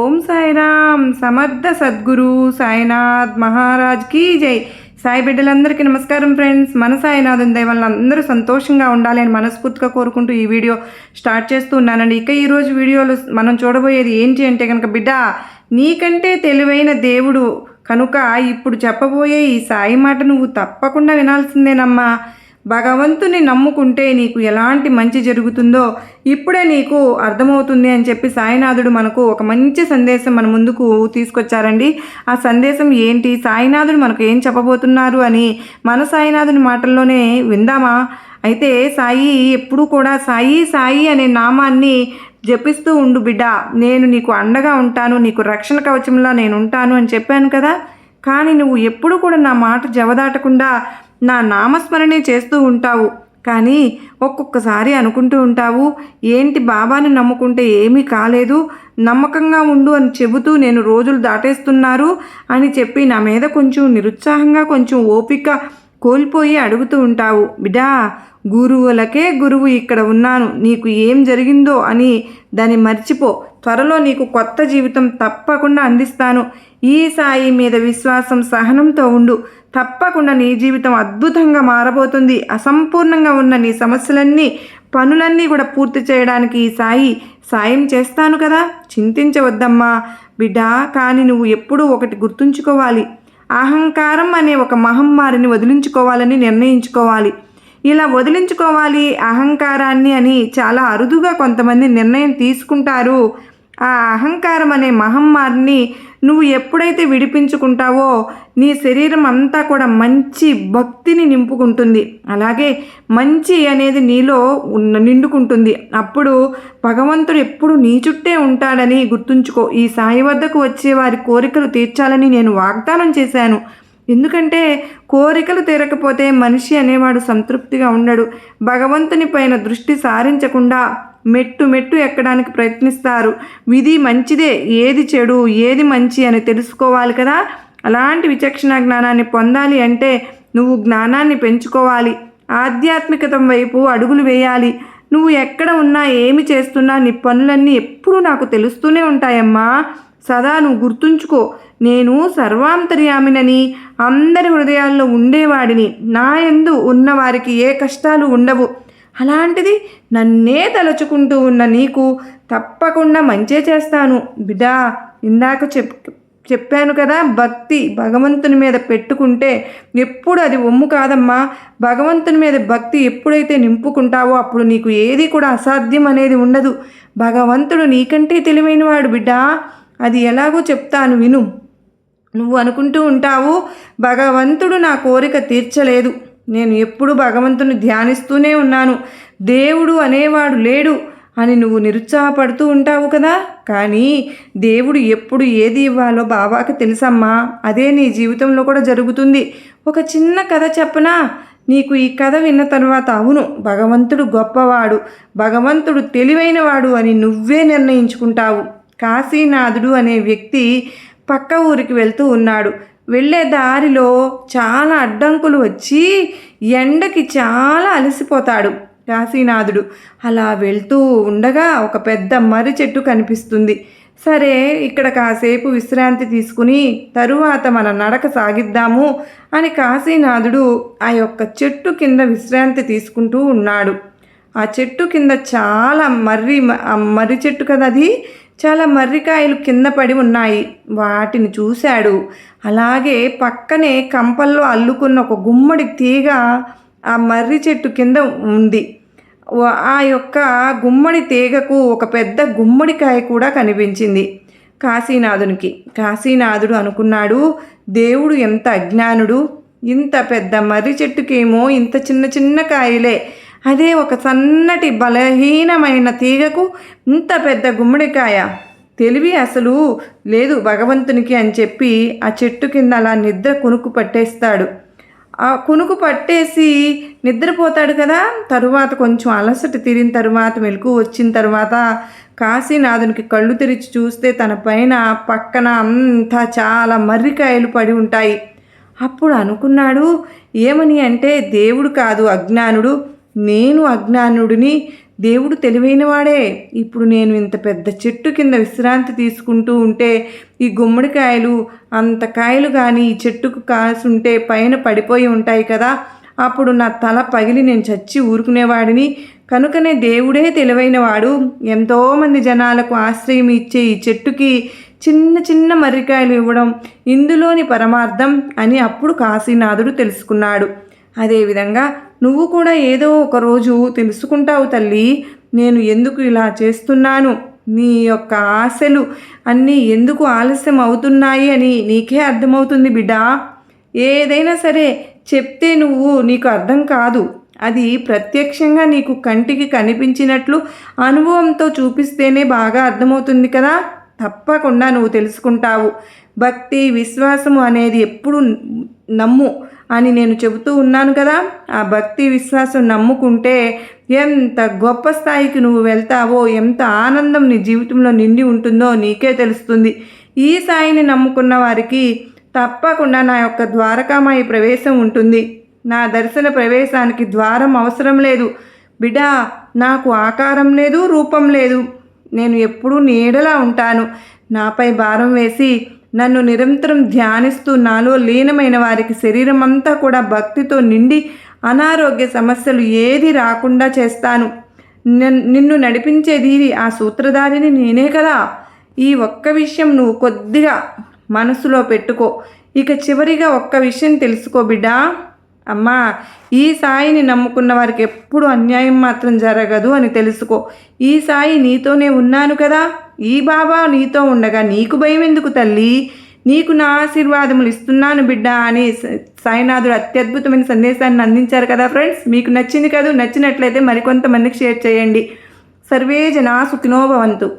ఓం సాయిరామ్ సమర్థ సద్గురు సాయినాథ్ మహారాజ్ కీ జై. సాయి బిడ్డలందరికీ నమస్కారం ఫ్రెండ్స్. మన సాయినాథన్ దయ వల్ల అందరూ సంతోషంగా ఉండాలి అని మనస్ఫూర్తిగా కోరుకుంటూ ఈ వీడియో స్టార్ట్ చేస్తూ ఉన్నానండి. ఇక ఈరోజు వీడియోలో మనం చూడబోయేది ఏంటి అంటే కనుక బిడ్డ నీకంటే తెలివైన దేవుడు కనుక ఇప్పుడు చెప్పబోయే ఈ సాయి మాట నువ్వు తప్పకుండా వినాల్సిందేనమ్మా. భగవంతుని నమ్ముకుంటే నీకు ఎలాంటి మంచి జరుగుతుందో ఇప్పుడే నీకు అర్థమవుతుంది అని చెప్పి సాయినాథుడు మనకు ఒక మంచి సందేశం మన ముందుకు తీసుకొచ్చారండి. ఆ సందేశం ఏంటి? సాయినాథుడు మనకు ఏం చెప్పబోతున్నారు అని మన సాయినాథుని మాటల్లోనే విందామా? అయితే సాయి ఎప్పుడూ కూడా సాయి సాయి అనే నామాన్ని జపిస్తూ ఉండు బిడ్డ. నేను నీకు అండగా ఉంటాను నీకు రక్షణ కవచంలో నేను ఉంటాను అని చెప్పాను కదా. కానీ నువ్వు ఎప్పుడు కూడా నా మాట జవదాటకుండా నా నామస్మరణే చేస్తూ ఉంటావు. కానీ ఒక్కొక్కసారి అనుకుంటూ ఉంటావు ఏంటి బాబాను నమ్ముకుంటే ఏమీ కాలేదు నమ్మకంగా ఉండు అని చెబుతూ నేను రోజులు దాటేస్తున్నారు అని చెప్పి నా మీద కొంచెం నిరుత్సాహంగా కొంచెం ఓపిక కోల్పోయి అడుగుతూ ఉంటావు. బిడా గురువులకే గురువు ఇక్కడ ఉన్నాను. నీకు ఏం జరిగిందో అని దాన్ని మర్చిపో. త్వరలో నీకు కొత్త జీవితం తప్పకుండా అందిస్తాను. ఈ సాయి మీద విశ్వాసం సహనంతో ఉండు. తప్పకుండా నీ జీవితం అద్భుతంగా మారబోతుంది. అసంపూర్ణంగా ఉన్న నీ సమస్యలన్నీ పనులన్నీ కూడా పూర్తి చేయడానికి ఈ సాయి సాయం చేస్తాను కదా? చింతించవద్దమ్మా. బిడ్డా కానీ నువ్వు ఎప్పుడూ ఒకటి గుర్తుంచుకోవాలి. అహంకారం అనే ఒక మహమ్మారిని వదిలించుకోవాలని నిర్ణయించుకోవాలి. ఇలా వదిలించుకోవాలి అహంకారాన్ని అని చాలా అరుదుగా కొంతమంది నిర్ణయం తీసుకుంటారు. ఆ అహంకారం అనే మహమ్మారిని నువ్వు ఎప్పుడైతే విడిపించుకుంటావో నీ శరీరం అంతా కూడా మంచి భక్తిని నింపుకుంటుంది. అలాగే మంచి అనేది నీలో నిండుకుంటుంది. అప్పుడు భగవంతుడు ఎప్పుడు నీ చుట్టే ఉంటాడని గుర్తుంచుకో. ఈ సాయి వద్దకు వచ్చే వారి కోరికలు తీర్చాలని నేను వాగ్దానం చేశాను. ఎందుకంటే కోరికలు తీరకపోతే మనిషి అనేవాడు సంతృప్తిగా ఉండడు. భగవంతుని పైన దృష్టి సారించకుండా మెట్టు మెట్టు ఎక్కడానికి ప్రయత్నిస్తారు. విధి మంచిదే ఏది చెడు ఏది మంచి అని తెలుసుకోవాలి కదా? అలాంటి విచక్షణ జ్ఞానాన్ని పొందాలి అంటే నువ్వు జ్ఞానాన్ని పెంచుకోవాలి. ఆధ్యాత్మికత వైపు అడుగులు వేయాలి. నువ్వు ఎక్కడ ఉన్నా ఏమి చేస్తున్నా నీ పనులన్నీ ఎప్పుడూ నాకు తెలుస్తూనే ఉంటాయమ్మా. సదా నువ్వు గుర్తుంచుకో నేను సర్వాంతర్యామినని అందరి హృదయాల్లో ఉండేవాడిని. నా ఎందు ఉన్నవారికి ఏ కష్టాలు ఉండవు. అలాంటిది నన్నే తలుచుకుంటూ ఉన్న నీకు తప్పకుండా మంచే చేస్తాను. బిడా ఇందాక చెప్ చెప్పాను కదా భక్తి భగవంతుని మీద పెట్టుకుంటే ఎప్పుడు అది ఒమ్ము కాదమ్మా. భగవంతుని మీద భక్తి ఎప్పుడైతే నింపుకుంటావో అప్పుడు నీకు ఏది కూడా అసాధ్యం అనేది ఉండదు. భగవంతుడు నీకంటే తెలివైనవాడు బిడ్డా. అది ఎలాగో చెప్తాను విను. నువ్వు అనుకుంటూ ఉంటావు భగవంతుడు నా కోరిక తీర్చలేదు. నేను ఎప్పుడు భగవంతుని ధ్యానిస్తూనే ఉన్నాను. దేవుడు అనేవాడు లేడు అని నువ్వు నిరుత్సాహపడుతూ ఉంటావు కదా? కానీ దేవుడు ఎప్పుడు ఏది ఇవ్వాలో బాబాకి తెలుసమ్మా. అదే నీ జీవితంలో కూడా జరుగుతుంది. ఒక చిన్న కథ చెప్పనా? నీకు ఈ కథ విన్న తర్వాత అవును భగవంతుడు గొప్పవాడు భగవంతుడు తెలివైనవాడు అని నువ్వే నిర్ణయించుకుంటావు. కాశీనాథుడు అనే వ్యక్తి పక్క ఊరికి వెళ్తూ ఉన్నాడు. వెళ్ళే దారిలో చాలా అడ్డంకులు వచ్చి ఎండకి చాలా అలసిపోతాడు కాశీనాథుడు అలా వెళ్తూ ఉండగా ఒక పెద్ద మర్రి చెట్టు కనిపిస్తుంది. సరే ఇక్కడ కాసేపు విశ్రాంతి తీసుకుని తరువాత మన నడక సాగిద్దాము అని కాశీనాథుడు ఆ యొక్క చెట్టు కింద విశ్రాంతి తీసుకుంటూ ఉన్నాడు. ఆ చెట్టు కింద చాలా మర్రి మర్రి చెట్టు కదా అది? చాలా మర్రికాయలు కింద పడి ఉన్నాయి. వాటిని చూశాడు. అలాగే పక్కనే కంపల్లో అల్లుకున్న ఒక గుమ్మడి తీగ ఆ మర్రి చెట్టు కింద ఉంది. ఆ యొక్క గుమ్మడి తీగకు ఒక పెద్ద గుమ్మడికాయ కూడా కనిపించింది. కాశీనాథునికి. కాశీనాథుడు అనుకున్నాడు దేవుడు ఎంత అజ్ఞానుడు! ఇంత పెద్ద మర్రి చెట్టుకేమో ఇంత చిన్న చిన్న కాయలే! అదే ఒక సన్నటి బలహీనమైన తీగకు ఇంత పెద్ద గుమ్మడికాయ? తెలివి అసలు లేదు భగవంతునికి అని చెప్పి ఆ చెట్టు కింద అలా నిద్ర కునుకు పట్టేస్తాడు. ఆ కునుకు పట్టేసి నిద్రపోతాడు కదా? తరువాత కొంచెం అలసట తీరిన తర్వాత మెలకు వచ్చిన తర్వాత కాశీనాథునికి కళ్ళు తెరిచి చూస్తే తన పైన పక్కన అంతా చాలా మర్రికాయలు పడి ఉంటాయి. అప్పుడు అనుకున్నాడు ఏమని అంటే దేవుడు కాదు అజ్ఞానుడు. నేను అజ్ఞానుడిని దేవుడు తెలివైనవాడే. ఇప్పుడు నేను ఇంత పెద్ద చెట్టు కింద విశ్రాంతి తీసుకుంటూ ఉంటే ఈ గుమ్మడికాయలు అంత కాయలు కానీ ఈ చెట్టుకు కాసుంటే పైన పడిపోయి ఉంటాయి కదా. అప్పుడు నా తల పగిలి నేను చచ్చి ఊరుకునేవాడిని. కనుకనే దేవుడే తెలివైనవాడు. ఎంతోమంది జనాలకు ఆశ్రయం ఇచ్చే ఈ చెట్టుకి చిన్న చిన్న మర్రికాయలు ఇవ్వడం ఇందులోని పరమార్థం అని అప్పుడు కాశీనాథుడు తెలుసుకున్నాడు. అదేవిధంగా నువ్వు కూడా ఏదో ఒక రోజు తెలుసుకుంటావు తల్లి నేను ఎందుకు ఇలా చేస్తున్నాను? నీ యొక్క ఆశలు అన్నీ ఎందుకు ఆలస్యం అవుతున్నాయి అని నీకే అర్థమవుతుంది బిడ్డా. ఏదైనా సరే చెప్తే నువ్వు నీకు అర్థం కాదు. అది ప్రత్యక్షంగా నీకు కంటికి కనిపించినట్లు అనుభవంతో చూపిస్తేనే బాగా అర్థమవుతుంది కదా. తప్పకుండా నువ్వు తెలుసుకుంటావు. భక్తి విశ్వాసము అనేది ఎప్పుడు నమ్ము. అని నేను చెబుతూ ఉన్నాను కదా. ఆ భక్తి విశ్వాసం నమ్ముకుంటే ఎంత గొప్ప స్థాయికి నువ్వు వెళ్తావో ఎంత ఆనందం నీ జీవితంలో నిండి ఉంటుందో నీకే తెలుస్తుంది. ఈ సాయిని నమ్ముకున్న వారికి తప్పకుండా నా యొక్క ద్వారకామాయి ప్రవేశం ఉంటుంది. నా దర్శన ప్రవేశానికి ద్వారం అవసరం లేదు. బిడా నాకు ఆకారం లేదు రూపం లేదు. నేను ఎప్పుడూ నీడలా ఉంటాను. నాపై భారం వేసి నన్ను నిరంతరం ధ్యానిస్తూ నాలో లీనమైన వారికి శరీరం అంతా కూడా భక్తితో నిండి అనారోగ్య సమస్యలు ఏది రాకుండా చేస్తాను. నిన్ను నడిపించేది ఆ సూత్రధారిని నేనే కదా. ఈ ఒక్క విషయం నువ్వు కొద్దిగా మనసులో పెట్టుకో. ఇక చివరిగా ఒక్క విషయం తెలుసుకో బిడ్డా. అమ్మా ఈ సాయిని నమ్ముకున్న వారికి ఎప్పుడు అన్యాయం మాత్రం జరగదు అని తెలుసుకో. ఈ సాయి నీతోనే ఉన్నాను కదా. ఈ బాబా నీతో ఉండగా నీకు భయం ఎందుకు తల్లి? నీకు నా ఆశీర్వాదములు ఇస్తున్నాను బిడ్డ అని సాయినాథుడు అత్యద్భుతమైన సందేశాన్ని అందించారు కదా ఫ్రెండ్స్? మీకు నచ్చింది కదా? నచ్చినట్లయితే మరికొంతమందికి షేర్ చేయండి. సర్వే జనా సుఖినోభవంతు